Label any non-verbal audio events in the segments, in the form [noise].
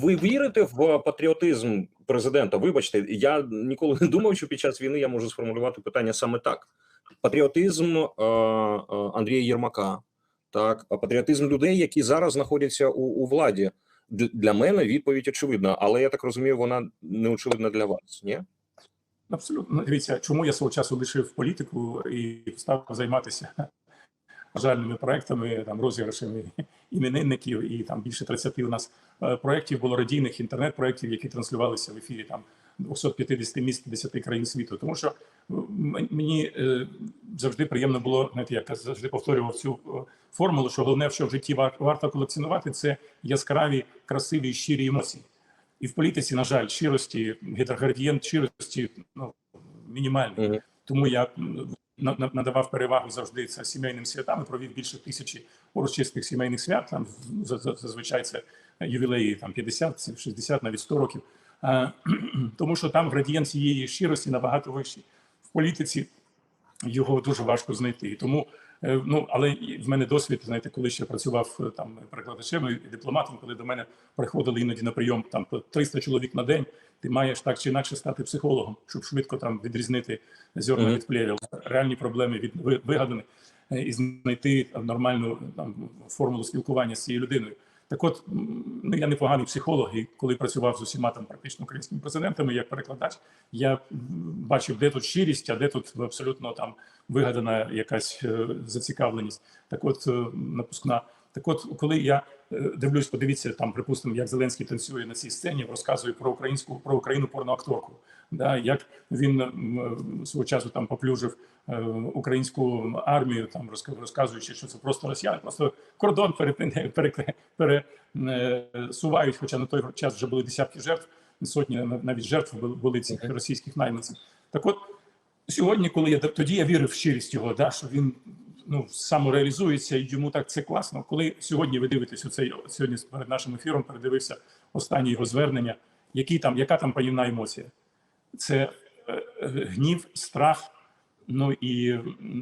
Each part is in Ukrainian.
ви вірите в патріотизм президента? Вибачте, я ніколи не думав, що під час війни я можу сформулювати питання саме так: патріотизм е, е, Андрія Єрмака, так, а патріотизм людей, які зараз знаходяться у, у владі. Для мене відповідь очевидна, але я так розумію, вона не очевидна для вас. Ні? Абсолютно Ну, дивіться, чому я свого часу лишив політику і став займатися бажальними проектами, там розіграшами іменинників, і там більше 30 у нас е, проєктів було радійних інтернет-проєктів, які транслювалися в ефірі там 250 міст 10 країн світу. Тому що мені е, завжди приємно було, знаєте, я завжди повторював цю е, формулу, що головне, що в житті вар- варто колекціонувати, це яскраві, красиві, і щирі емоції. І в політиці, на жаль, щирості, гідроградієнт щирості ну, мінімальний. Тому я надавав перевагу завжди це сімейним святам. і Провів більше тисячі урочистих сімейних свят. Там за- за- зазвичай це ювілеї там 50, 60, навіть 100 років. [clears throat] Тому що там градієнт цієї щирості набагато вищий. В політиці його дуже важко знайти. Тому е, ну але в мене досвід, знаєте, коли ще працював е, там перекладачем і дипломатом, коли до мене приходили іноді на прийом там по 300 чоловік на день. Ти маєш так чи інакше стати психологом, щоб швидко там відрізнити зерна Мгм. від плевел, реальні проблеми від ви- вигаданих е, і знайти нормальну там формулу спілкування з цією людиною. Так от, ну я непоганий психолог, і коли працював з усіма там практично українськими президентами як перекладач, я бачив, де тут щирість, а де тут абсолютно там вигадана якась е, зацікавленість. Так от е, напускна. Так от, коли я е, дивлюсь, подивіться там, припустимо, як Зеленський танцює на цій сцені, розказує про українську про Україну порноакторку. Да, як він свого часу там поплюжив е, українську армію, там розказуючи, що це просто росіяни, просто кордон пересувають, хоча на той час вже були десятки жертв, сотні навіть жертв були цих російських найманців. Так от сьогодні, коли я тоді я вірив в щирість його, да, що він ну самореалізується, і йому так це класно. Коли сьогодні ви дивитесь оцей сьогодні перед нашим ефіром, передивився останнє його звернення, який там, яка там панівна емоція? Це е, гнів, страх, ну і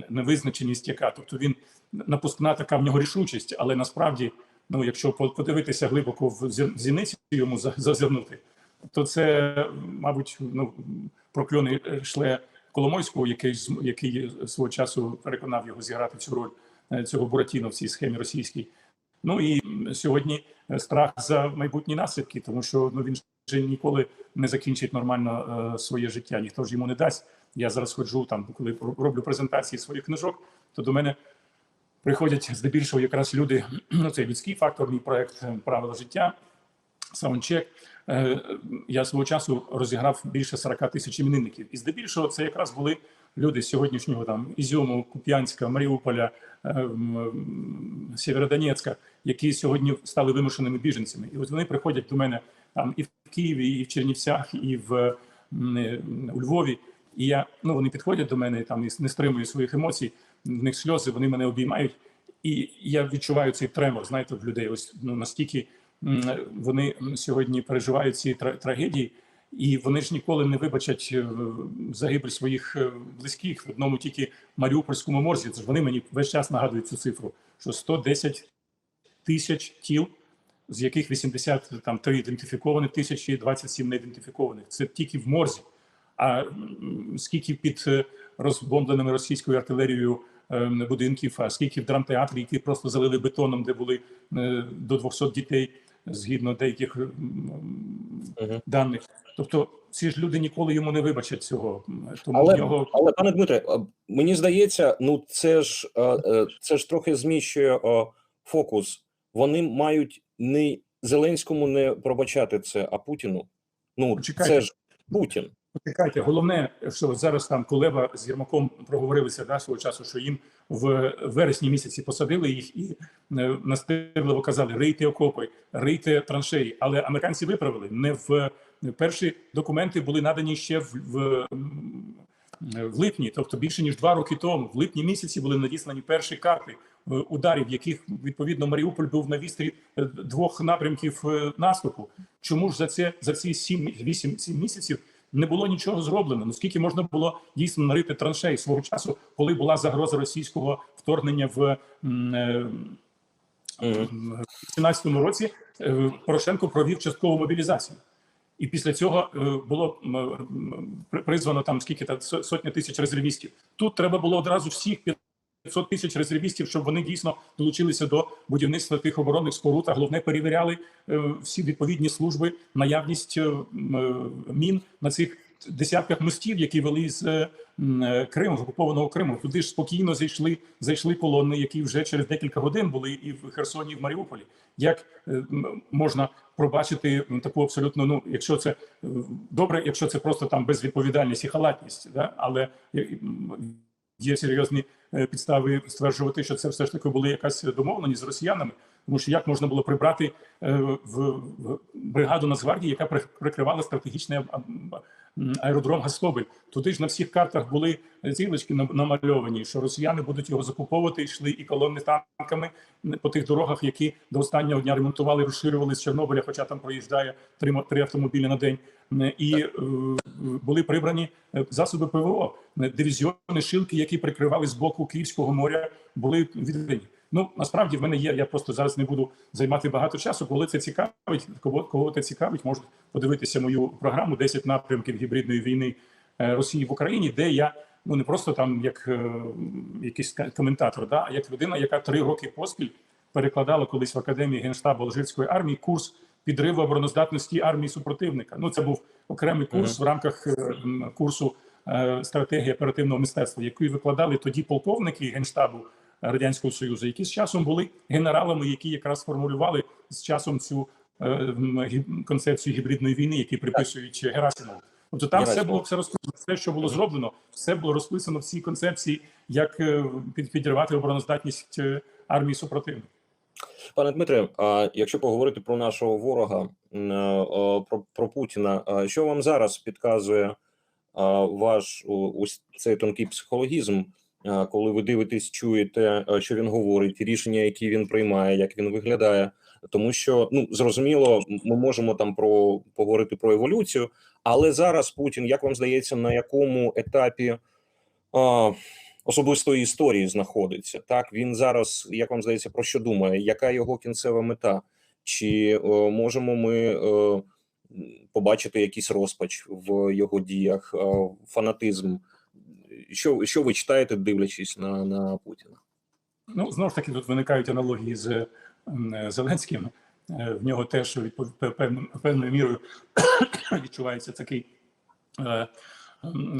невизначеність, яка тобто він напускна така в нього рішучість, але насправді, ну якщо по- подивитися глибоко в зі- зіниці йому за- зазирнути, то це, мабуть, ну прокльони е, шле Коломойського, який який свого часу переконав його зіграти цю роль е, цього Буратіно в цій схемі російській. Ну і сьогодні е, страх за майбутні наслідки, тому що ну він вже ніколи не закінчить нормально е, своє життя. Ніхто ж йому не дасть. Я зараз ходжу там, коли роблю презентації своїх книжок, то до мене приходять здебільшого якраз люди. [clears throat] Ну це людський фактор, мій проект е, правила життя. Саундчек. Е, Я свого часу розіграв більше 40 тисяч іменинників. І здебільшого це якраз були люди з сьогоднішнього там Ізюму, Куп'янська, Маріуполя, е, Сєвєродонецька, які сьогодні стали вимушеними біженцями. І от вони приходять до мене там і в Києві, і в Чернівцях, і в е, у Львові. І я ну вони підходять до мене там і не стримую своїх емоцій. В них сльози, вони мене обіймають. І я відчуваю цей тремор, знаєте, в людей. Ось ну настільки вони сьогодні переживають ці трагедії, і вони ж ніколи не вибачать е, загибель своїх е, близьких в одному тільки Маріупольському морзі. Це ж вони мені весь час нагадують цю цифру, що 110 тисяч тіл, з яких 83 ідентифікованих тисячі, 27 не ідентифікованих. Це тільки в морзі. А скільки під е, розбомбленими російською артилерією ем, будинків, а скільки в драмтеатрі, які просто залили бетоном, де були до 200 дітей, згідно деяких Мгм. даних. Тобто ці ж люди ніколи йому не вибачать цього. Тому Але, в нього але пане Дмитре, мені здається, ну це ж е, е, це ж трохи зміщує е, фокус. Вони мають не Зеленському не пробачати це, а Путіну. Ну Почекайте. це ж Путін. Почекайте, головне, що зараз там Кулеба з Єрмаком проговорилися да, свого часу, що їм в вересні місяці посадили їх і е, настирливо казали: рийте окопи, рийте траншеї. Але американці виправили не в перші документи були надані ще в, в, в липні, тобто більше ніж два роки тому. В липні місяці були надіслані перші карти е, ударів, яких відповідно Маріуполь був на вістрі е, двох напрямків наступу. Чому ж за це за ці сім вісім сім місяців? Не було нічого зроблено. Ну скільки можна було дійсно нарити траншей свого часу, коли була загроза російського вторгнення в м, е, Мгм. У 2017 році е, Порошенко провів часткову мобілізацію. І після цього е, було призвано там скільки со- сотня тисяч резервістів. Тут треба було одразу всіх 500 тисяч резервістів, щоб вони дійсно долучилися до будівництва тих оборонних споруд. А головне перевіряли е, всі відповідні служби наявність е, е, мін на цих десятках мостів, які вели з Криму, з окупованого Криму. Туди ж спокійно зайшли, зайшли колони, які вже через декілька годин були і в Херсоні, і в Маріуполі. Як можна пробачити таку абсолютно, ну якщо це добре, якщо це просто там безвідповідальність і халатність, да? але є серйозні е, підстави стверджувати, що це все ж таки були якась домовленість з росіянами. Тому що як можна було прибрати е, в, бригаду Нацгвардії, яка прикривала м, аеродром Гастобель? Туди ж на всіх картах були зілочки нам- намальовані, що росіяни будуть його закуповувати, йшли і колони танками по тих дорогах, які до останнього дня ремонтували, розширювали з Чорнобиля, хоча там проїжджає три, три автомобілі на день. І е, були прибрані е, засоби ПВО, дивізіони, шилки, які прикривали з боку Київського моря, були віддані. Ну насправді в мене є. Я просто зараз не буду займати багато часу. Коли це цікавить, кого кого це цікавить, можуть подивитися мою програму «10 напрямків гібридної війни е, Росії в Україні, де я ну не просто там як е, якийсь коментатор, да, а як людина, яка три роки поспіль перекладала колись в академії генштабу Алжирської армії курс підриву обороноздатності армії супротивника. Ну це був окремий курс в рамках е, курсу е, стратегії оперативного мистецтва, який викладали тоді полковники генштабу радянського союзу, які з часом були генералами, які якраз формулювали з часом цю е, концепцію гібридної війни, які приписують Герасимову. Тобто там все було все розписано, все, що було зроблено, все було розписано в цій концепції, як е, під- підривати обороноздатність е, армії супротивника. Пане Дмитре, а якщо поговорити про нашого ворога, е, про, про Путіна, що вам зараз підказує ваш ось цей тонкий психологізм, коли ви дивитесь, чуєте, що він говорить, рішення, які він приймає, як він виглядає? Тому що ну зрозуміло, ми можемо там про поговорити про еволюцію, але зараз Путін, як вам здається, на якому етапі а, особистої історії знаходиться. Так він зараз, як вам здається, про що думає? Яка його кінцева мета? Чи е, можемо ми е, м, побачити якийсь розпач в його діях, е, фанатизм? Що, що ви читаєте, дивлячись на, на Путіна? Ну знову ж таки, тут виникають аналогії з Зеленським. Е, В нього теж відпов- пе- певною мірою [coughs] відчувається такий. е,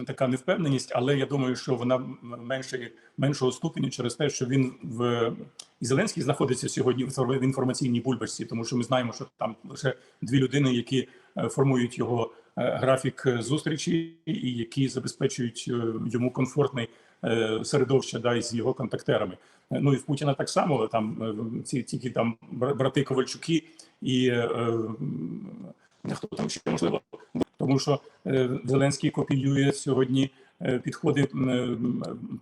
Така невпевненість, але я думаю, що вона менше меншого ступеню через те, що він в і Зеленський знаходиться сьогодні в інформ- в інформаційній бульбашці, тому що ми знаємо, що там лише дві людини, які е, формують його графік е, зустрічі, і які забезпечують е, йому комфортний е, середовище да, із його контактерами. Ну і в Путіна так само там ці тільки там бра- брати Ковальчуки і хто там ще можливо, тому що Зеленський копіює сьогодні підходи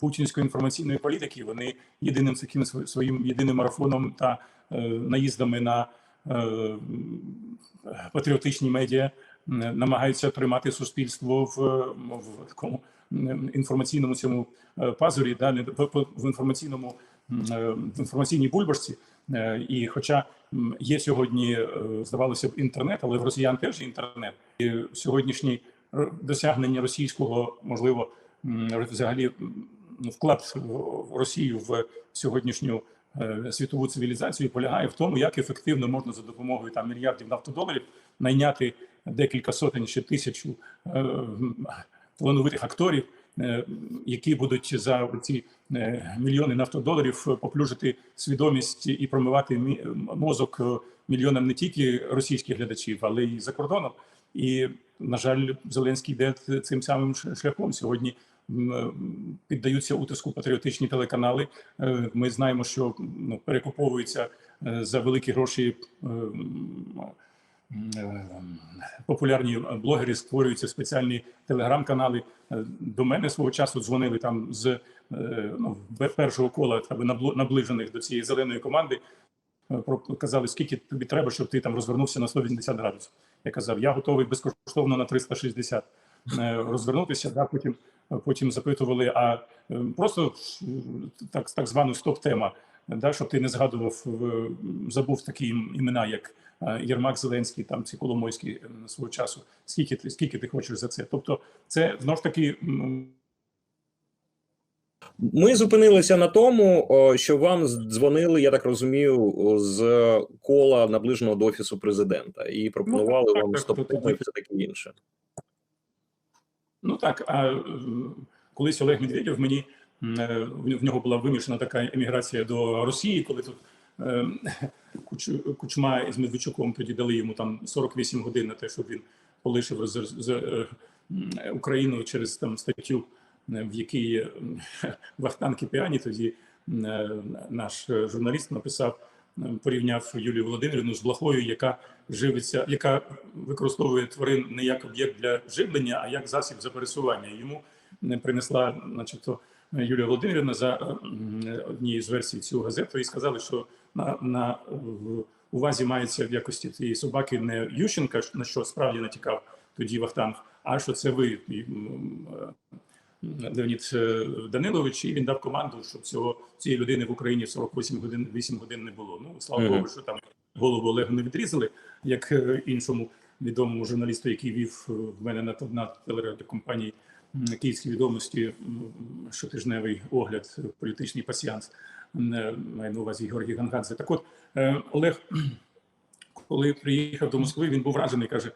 путінської інформаційної політики. Вони єдиним таким своїм єдиним марафоном та наїздами на патріотичні медіа намагаються тримати суспільство в, в такому інформаційному цьому е, пазурі, да, не в, інформаційному е, в інформаційній бульбашці. Е, І хоча є сьогодні, е, здавалося б, інтернет, але в росіян теж інтернет. І сьогоднішні досягнення російського, можливо, взагалі вклад в Росію в сьогоднішню е, світову цивілізацію полягає в тому, як ефективно можна за допомогою там мільярдів нафтодоларів найняти декілька сотень чи тисячу е, м, талановитих акторів, е, які будуть за ці е, мільйони нафтодоларів поплюжити свідомість і промивати мозок мільйонам не тільки російських глядачів, але й за кордоном. І на жаль, Зеленський йде цим самим шляхом сьогодні. Піддаються утиску патріотичні телеканали. Ми знаємо, що ну, перекуповуються за великі гроші популярні блогери створюються спеціальні телеграм-канали. Е, До мене свого часу дзвонили там з е, ну, першого кола наближених до цієї зеленої команди. Е, Казали, скільки тобі треба, щоб ти там розвернувся на 180 градусів. Я казав, я готовий безкоштовно на 360 е, розвернутися. Да, потім, потім запитували, а е, просто е, так, так звану стоп-тема. Да, щоб ти не згадував, забув такі імена, як е, Єрмак Зеленський, там ці Коломойський е, свого часу. Скільки ти скільки ти хочеш за це? Тобто, це знов ж таки Ми зупинилися на тому, що вам дзвонили, я так розумію, з кола наближеного до офісу президента і пропонували Ну, так, вам так, стоп так, і все таке інше. Ну так, а колись Олег Медведєв мені в в нього була вимішана така еміграція до Росії, коли тут е, Кучма із Медведчуком тоді дали йому там 48 годин на те, щоб він полишив з, е, Україну через там статтю, е, в якій е, Вахтан Кіпіані, тоді е, наш е, журналіст написав, е, порівняв Юлію Володимирівну з блохою, яка живиться, яка використовує тварин не як об'єкт для живлення, а як засіб за пересування. Йому не принесла, начебто, Юлія Володимирівна за е, однією з версій цю газету і сказали, що на, на увазі мається в якості цієї собаки не Ющенка, на що справді натякав тоді Вахтанг, а що це ви, і, е, Леонід е, Данилович, і він дав команду, щоб цього цієї людини в Україні 48 годин 8 годин не було. Ну слава. Богу, що там голову Олегу не відрізали, як іншому відомому журналісту, який вів в мене на, на телерадіокомпанії м, Київські відомості щотижневий огляд, е, політичний пасіанс. Е, Маю на увазі Георгій Гангадзе. Так от е, Олег, [clears throat] коли приїхав до Москви, він був вражений. каже,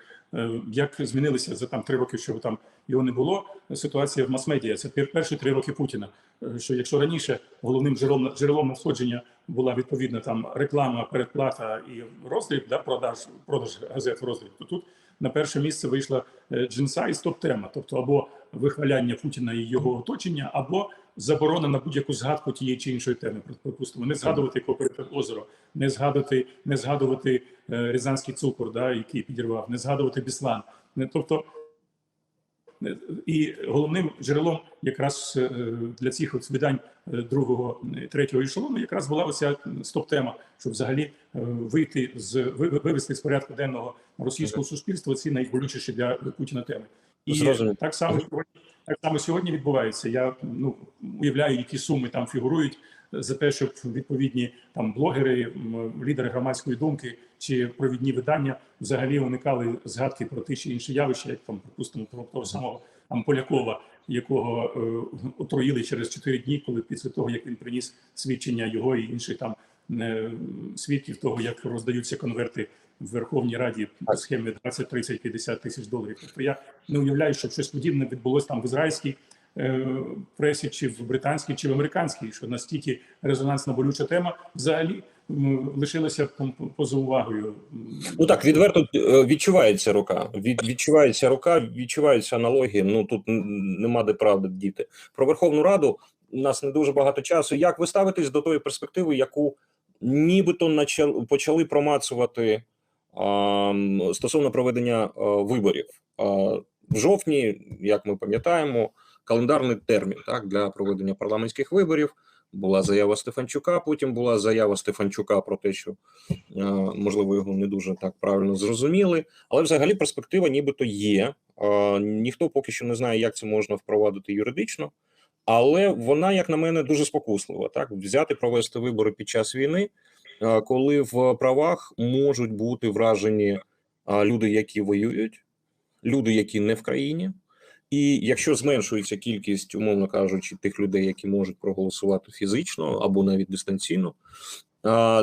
як змінилися за там три роки, що там його не було. Ситуація в мас-медіа. Це пер- перші три роки Путіна. Що якщо раніше головним джерелом джерелом надходження була відповідна там реклама, передплата і роздріб, да, продаж продаж газет роздріб, то тут на перше місце вийшла е, джинса і стоп-тема, тобто або вихваляння Путіна і його оточення, або заборона на будь-яку згадку тієї чи іншої теми. Припустимо, не згадувати Кооператив озеро, не згадувати, не згадувати е, Рязанський цукор, да, який підірвав, не згадувати Біслан. Не, тобто Е, і головним джерелом якраз е, для цих от видань е, другого е, третього ешелону якраз була оця стоп-тема, щоб взагалі вийти з ви- вивести з порядку денного російського суспільства ці найболючіші для Путіна теми. І Зрозумів. так само так само сьогодні відбувається. Я ну уявляю, які суми там фігурують за те, щоб відповідні там блогери, лідери громадської думки чи провідні видання взагалі уникали згадки про ті чи інші явища, як там, припустимо, про того самого там Полякова, якого е, отруїли через 4 дні, коли після того як він приніс свідчення його і інших там е, свідків того, як роздаються конверти в Верховній Раді по схемі 20, 30, 50 тисяч доларів. Тобто я не уявляю, щоб щось подібне відбулося там в ізраїльській пресі, чи в британській, чи в американській, що настільки резонансна болюча тема взагалі лишилася по- поза увагою. Ну так, відверто е, відчувається рука. Від, відчувається рука, відчуваються аналогії. Ну тут нема де правди діти. Про Верховну Раду у нас не дуже багато часу. Як ви ставитесь до тої перспективи, яку нібито почали промацувати а, стосовно проведення а, виборів а, в жовтні, як ми пам'ятаємо, календарний термін так для проведення парламентських виборів. Була заява Стефанчука. Потім була заява Стефанчука про те, що е, можливо його не дуже так правильно зрозуміли, але взагалі перспектива нібито є. Е, Ніхто поки що не знає, як це можна впровадити юридично, але вона, як на мене, дуже спокуслива. Так взяти провести вибори під час війни, е, коли в правах можуть бути вражені люди, які воюють, люди, які не в країні. І якщо зменшується кількість, умовно кажучи, тих людей, які можуть проголосувати фізично або навіть дистанційно,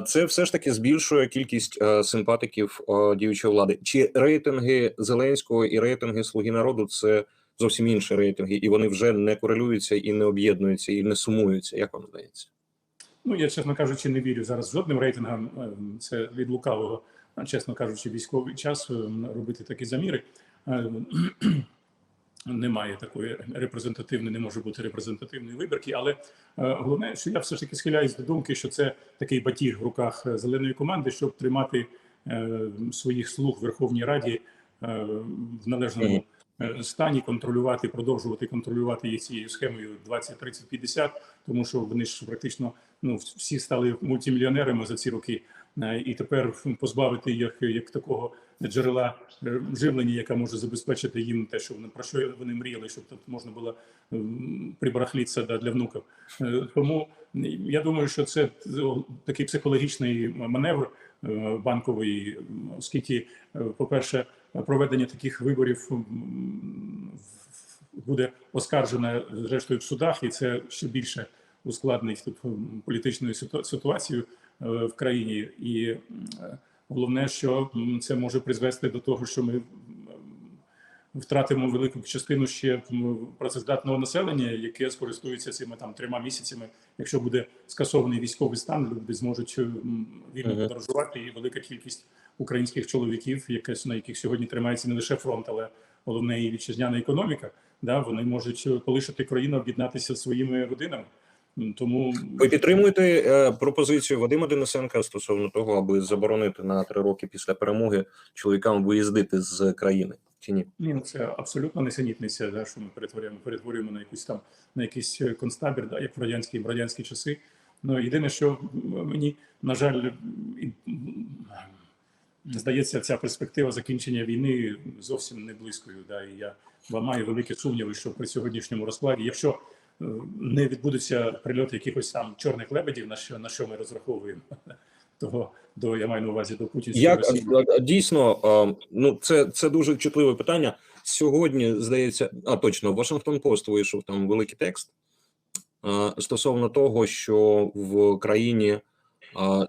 це все ж таки збільшує кількість е, симпатиків е, діючої влади. Чи рейтинги Зеленського і рейтинги Слуги народу це зовсім інші рейтинги, і вони вже не корелюються і не об'єднуються, і не сумуються. Як вам здається? Ну я чесно кажучи, не вірю зараз жодним рейтингам. Е, Це від лукавого, чесно кажучи, військовий час робити такі заміри. Немає такої репрезентативної, не може бути репрезентативної вибірки, але е, головне, що я все ж таки схиляюсь до думки, що це такий батіг в руках е, зеленої команди, щоб тримати е, своїх слуг в Верховній Раді в належному стані, контролювати, продовжувати контролювати їх цією схемою 20, 30, 50, тому що вони ж практично ну всі стали мультимільйонерами за ці роки. і тепер позбавити їх як такого джерела е, живлення, яка може забезпечити їм те, що вони про що вони мріяли, щоб тут можна було прибарахлітися да, для внуків. Е, Тому я думаю, що це такий психологічний маневр е, банковий, оскільки, по-перше, проведення таких виборів буде оскаржене зрештою в судах, і це ще більше ускладнить тут політичну ситуацію в країні. І головне, що це може призвести до того, що ми втратимо велику частину ще працездатного населення, яке скористується цими там трьома місяцями. Якщо буде скасований військовий стан, люди зможуть вільно подорожувати, і велика кількість українських чоловіків, якась на яких сьогодні тримається не лише фронт, але головне і вітчизняна економіка. Да, вони можуть е, полишити країну, об'єднатися своїми родинами. Тому Ви підтримуєте е, пропозицію Вадима Денисенка стосовно того, аби заборонити на три роки після перемоги чоловікам виїздити з країни чи ні? Ні, ну це абсолютно несенітниця, да, що ми перетворюємо, перетворюємо на якусь там на якийсь е, концтабір, да, як в радянські в радянські часи. Ну єдине, що мені на жаль, здається, ця перспектива закінчення війни зовсім не близькою. Да, і я маю великі сумніви, що при сьогоднішньому розкладі, якщо не відбудуться прильоти якихось там чорних лебедів, на що на що ми розраховуємо, [laughs] того до я маю на увазі до путінської Як Росії. дійсно, ну це, це дуже чутливе питання. Сьогодні здається, а точно, Вашингтон Пост вийшов там великий текст стосовно того, що в країні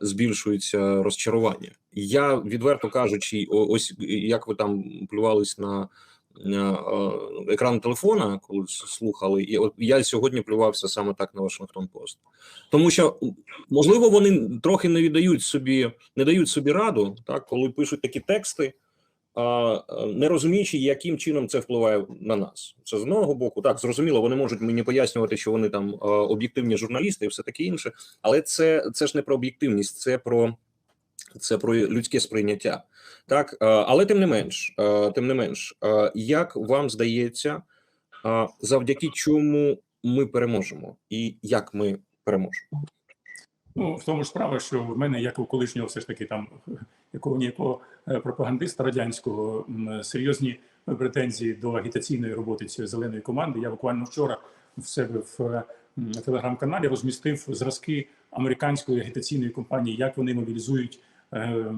збільшується розчарування. Я відверто кажучи, ось як ви там плювались на. На, а, Екран телефона, коли слухали, і от я сьогодні плювався саме так на Вашингтон Пост, тому що можливо вони трохи не віддають собі, не дають собі раду, так коли пишуть такі тексти, а, не розуміючи, яким чином це впливає на нас. Це з одного боку, так зрозуміло, вони можуть мені пояснювати, що вони там об'єктивні журналісти і все таке інше, але це, це ж не про об'єктивність, це про. Це про людське сприйняття, так але тим не менш, тим не менш, як вам здається, завдяки чому ми переможемо, і як ми переможемо? Ну, в тому ж справа, що в мене, як у колишнього, все ж таки там якого ніякого е, пропагандиста радянського, серйозні претензії до агітаційної роботи цієї зеленої команди. Я буквально вчора в себе в е, телеграм-каналі розмістив зразки американської агітаційної кампанії, як вони мобілізують. Е,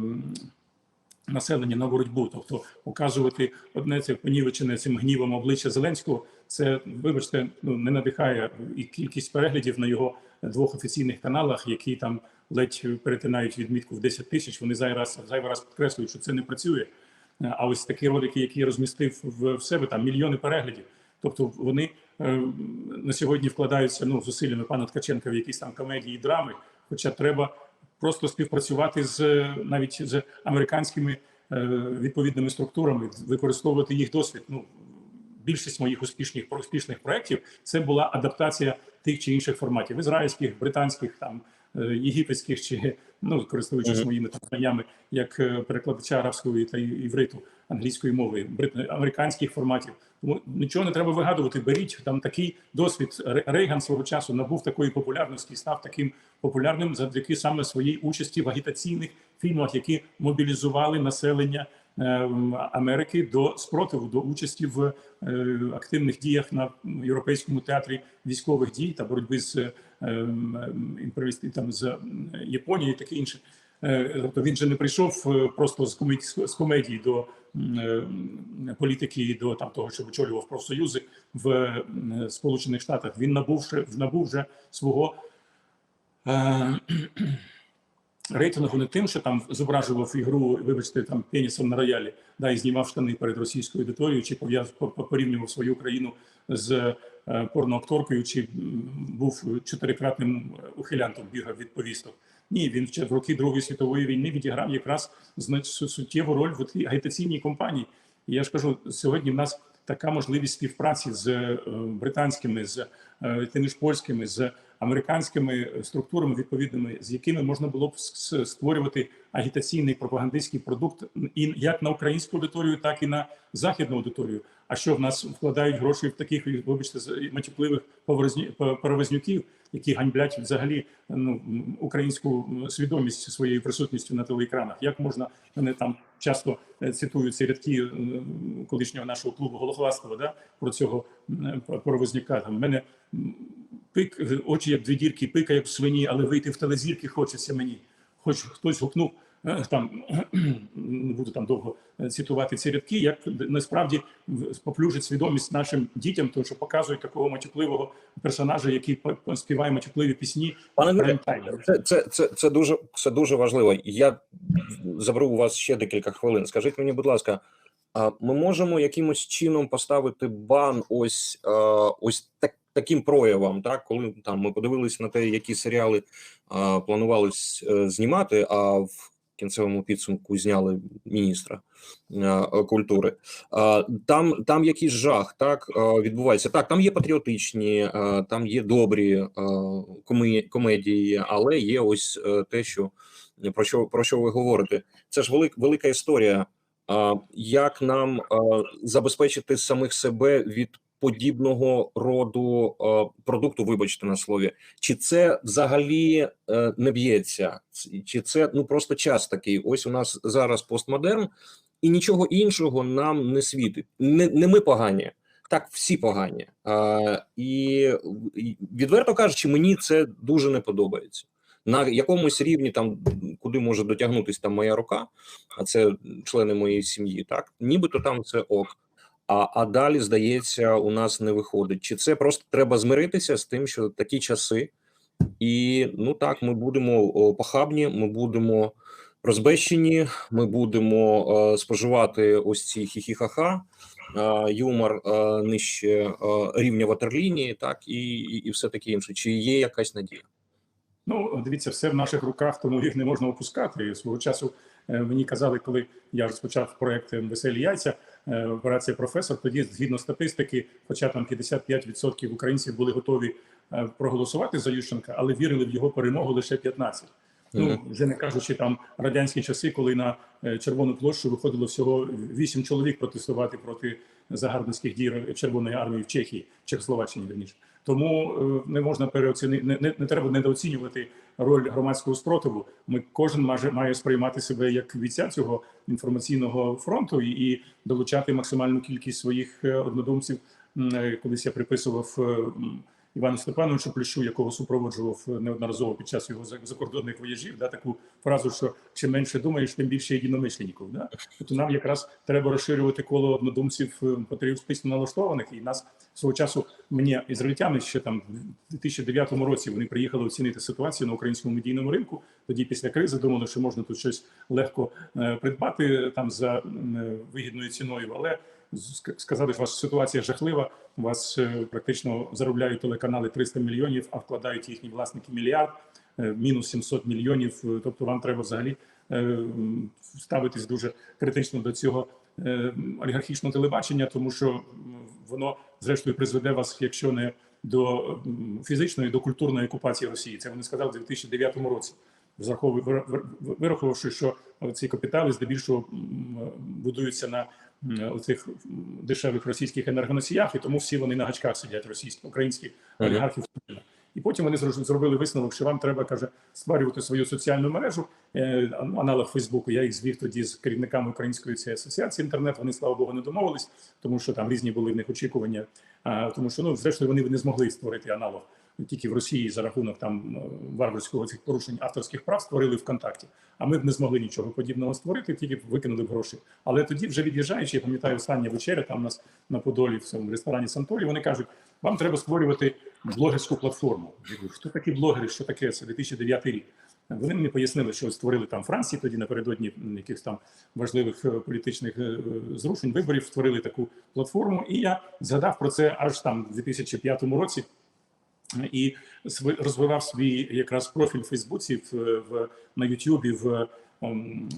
Населення на боротьбу, тобто показувати одне це понівечене цим гнівом обличчя Зеленського, це вибачте, ну не надихає і кількість переглядів на його двох офіційних каналах, які там ледь перетинають відмітку в 10 тисяч. Вони зайвий раз зайвий раз підкреслюють, що це не працює. А ось такі ролики, які розмістив в, себе, там мільйони переглядів. Тобто вони е, на сьогодні вкладаються ну зусиллями пана Ткаченка в якісь там комедії, драми. Хоча треба просто співпрацювати з навіть з американськими е, відповідними структурами, використовувати їх досвід. Ну більшість моїх успішних успішних проєктів це була адаптація тих чи інших форматів ізраїльських, британських, там єгипетських чи ну користуючись моїми там знаннями як е, перекладача арабської та івриту англійської мови, американських форматів. Тому нічого не треба вигадувати. Беріть там такий досвід. Ре- Рейган свого часу набув такої популярності, і став таким популярним завдяки саме своїй участі в агітаційних фільмах, які мобілізували населення е, Америки до спротиву, до участі в е, активних діях на європейському театрі військових дій та боротьби з е, там з Японією таке інше. Е, Тобто він же не прийшов е, просто з комедії, з комедії до е, політики до там того, що очолював профсоюзи в Сполучених Штатах. Він набув набув вже свого е, рейтингу не тим, що там зображував ігру, вибачте, там пенісом на роялі, да, і знімав штани перед російською аудиторією, чи порівнював свою країну з е, порноакторкою, чи був чотирикратним ухилянтом, бігав від повісток. Ні, він в роки Другої світової війни відіграв якраз суттєву роль в тій агітаційній кампанії. І я ж кажу, сьогодні в нас така можливість співпраці з е, британськими, з е, тими ж польськими, з американськими структурами відповідними, з якими можна було б створювати агітаційний пропагандистський продукт і як на українську аудиторію, так і на західну аудиторію. А що в нас вкладають гроші в таких, вибачте, поворозні- перевознюків, які ганьблять взагалі ну, українську свідомість своєю присутністю на телеекранах? Як можна вони там часто е, цитують ці рядки е, колишнього нашого клубу Голохвастова, да, про цього м. Там мене пик, е, очі як дві дірки, пика як в свині, але вийти в телезірки хочеться мені. Хоч хтось гукнув е, там, [clears throat] не буду там довго е, цитувати ці рядки, як насправді поплюжить свідомість нашим дітям, тому що показують такого матюкливого персонажа, який співає матюкливі пісні. Пане це, це, це, це дуже це дуже важливо. Я заберу у вас ще декілька хвилин. Скажіть мені, будь ласка, ми можемо якимось чином поставити бан ось ось так, таким проявам, так коли там ми подивилися на те, які серіали е, планувалось е, знімати, а в кінцевому підсумку зняли міністра е, культури. Е, Там там якийсь жах, так е, відбувається. Так, там є патріотичні, е, там є добрі комі- комедії, але є ось те, що про що про що ви говорите. Це ж велик, велика історія. А як нам забезпечити самих себе від подібного роду е, продукту, вибачте на слові, чи це взагалі е, не б'ється, чи це ну просто час такий? Ось у нас зараз постмодерн, і нічого іншого нам не світить. Не, не ми погані, так всі погані. І, і відверто кажучи, мені це дуже не подобається. На якомусь рівні, там куди може дотягнутися там моя рука, а це члени моєї сім'ї, так нібито там це ок. А, а далі, здається, у нас не виходить. Чи це просто треба змиритися з тим, що такі часи, і ну так, ми будемо похабні, ми будемо розбещені, ми будемо е, споживати ось ці хі-хі-ха-ха, е, юмор е, нижче е, рівня ватерлінії, так і, і, і все таке інше. Чи є якась надія? Ну, дивіться, все в наших руках, тому їх не можна опускати. Свого часу мені казали, коли я розпочав проект Веселі яйця, е, операція професор. Тоді, згідно статистики, хоча там 55% українців були готові е, проголосувати за Ющенка, але вірили в його перемогу лише 15%. Ну вже не кажучи там радянські часи, коли на е, червону площу виходило всього вісім чоловік протестувати проти загарбницьких дій Червоної армії в Чехії, Чехословаччині верніше. Тому е, не можна переоцінити, не, не, не треба недооцінювати роль громадського спротиву. Ми кожен має, має сприймати себе як бійця цього інформаційного фронту і, і долучати максимальну кількість своїх е, однодумців. Е, Колись я приписував Івану Степановичу Плющу, якого супроводжував неодноразово під час його закордонних вояжів, да, таку фразу, що чим менше думаєш, тим більше єдиномишленників. Да? Тобто нам якраз треба розширювати коло однодумців е, патріотично налаштованих. І нас свого часу мені ізраїльтяни ще там в 2009 році вони приїхали оцінити ситуацію на українському медійному ринку. Тоді після кризи думали, що можна тут щось легко е, придбати там за е, вигідною ціною, але сказали, що вас ситуація жахлива. У вас е, практично заробляють телеканали 300 мільйонів, а вкладають їхні власники мільярд, е, мінус 700 мільйонів. Тобто вам треба взагалі е, ставитись дуже критично до цього олігархічного телебачення, тому що воно зрештою призведе вас, якщо не до фізичної, до культурної окупації Росії. Це вони сказали в 2009 році. Вирахувавши, що ці капітали здебільшого будуються на м, цих дешевих російських енергоносіях, і тому всі вони на гачках сидять російські, українські Мгм. олігархи. І потім вони зробили висновок, що вам треба каже створювати свою соціальну мережу, е, аналог Фейсбуку. Я їх звів тоді з керівниками української цієї асоціації інтернет. Вони слава Богу не домовились, тому що там різні були в них очікування. А тому, що ну зрештою вони не змогли створити аналог тільки в Росії за рахунок там е, варварського цих порушень авторських прав створили ВКонтакті. А ми б не змогли нічого подібного створити, тільки б викинули б гроші. Але тоді, вже від'їжджаючи, я пам'ятаю остання вечеря там у нас на Подолі в цьому ресторані Санторі. Вони кажуть, вам треба створювати блогерську платформу. Я говорю, хто такі блогери? Що таке? Це 2009 рік. Вони мені пояснили, що створили там Франції тоді напередодні якихось там важливих е, політичних е, зрушень виборів. Створили таку платформу, і я згадав про це аж там в 2005 році. І розвивав свій якраз профіль в Фейсбуці, в, в на Ютубі, в, ем,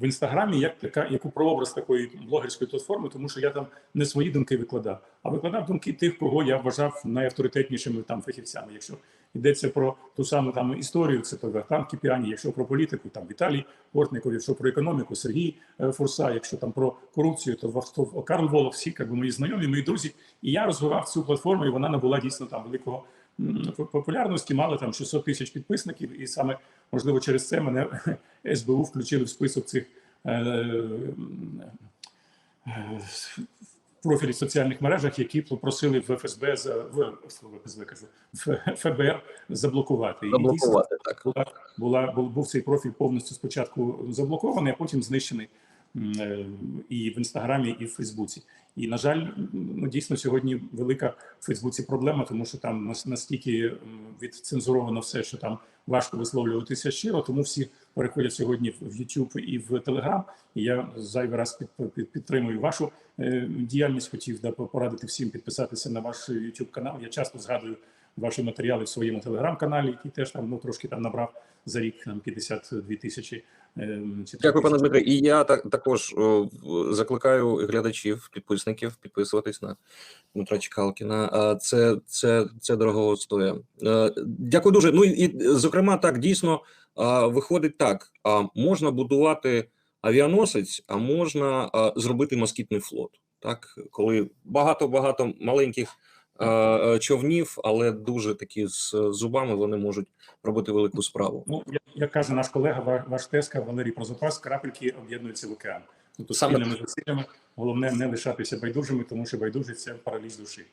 в інстаграмі, як така, як прообраз такої блогерської платформи, тому що я там не свої думки викладав, а викладав думки тих, кого я вважав найавторитетнішими там фахівцями. Якщо йдеться про ту саму там історію, це то там Кіпіані, якщо про політику, там Віталій Портников, якщо про економіку, Сергій е, Фурса, якщо там про корупцію, то Карл Волов, всі як би, мої знайомі, мої друзі. І я розвивав цю платформу, і вона набула дійсно там великого популярності, мала там 600 тисяч підписників, і саме можливо через це мене [laughs] СБУ включили в список цих е, е, профілів в соціальних мережах, які попросили в ФСБ за в, в ФСБ кажу в ФБР заблокувати. І дійсно, так. була, була був, був цей профіль повністю спочатку заблокований, а потім знищений е, і в інстаграмі, і в Фейсбуці. І на жаль, ну дійсно сьогодні велика в Фейсбуці проблема, тому що там нас- настільки відцензуровано все, що там важко висловлюватися щиро, тому всі переходять сьогодні в YouTube і в Telegram. І я зайвий раз під, під, підтримую вашу е, діяльність. Хотів да, порадити всім підписатися на ваш YouTube канал. Я часто згадую ваші матеріали в своєму телеграм-каналі, який теж там ну трошки там набрав за рік там 52 тисячі. е, Дякую, пане. Дмитре. І я так також о, закликаю глядачів, підписників підписуватись на Дмитра Чекалкіна. А Це це це дорого стоїть. Е, Дякую дуже. Ну і зокрема, так дійсно а, виходить так: а можна будувати авіаносець, а можна а, зробити москітний флот. Так, коли багато багато маленьких човнів, але дуже такі з зубами вони можуть робити велику справу. Ну як, як каже наш колега, ва- ваш тезка Валерій Прозапас, крапельки об'єднуються в океан. Тобто спільними зусиллями головне не лишатися байдужими, тому що байдужиться параліз душі.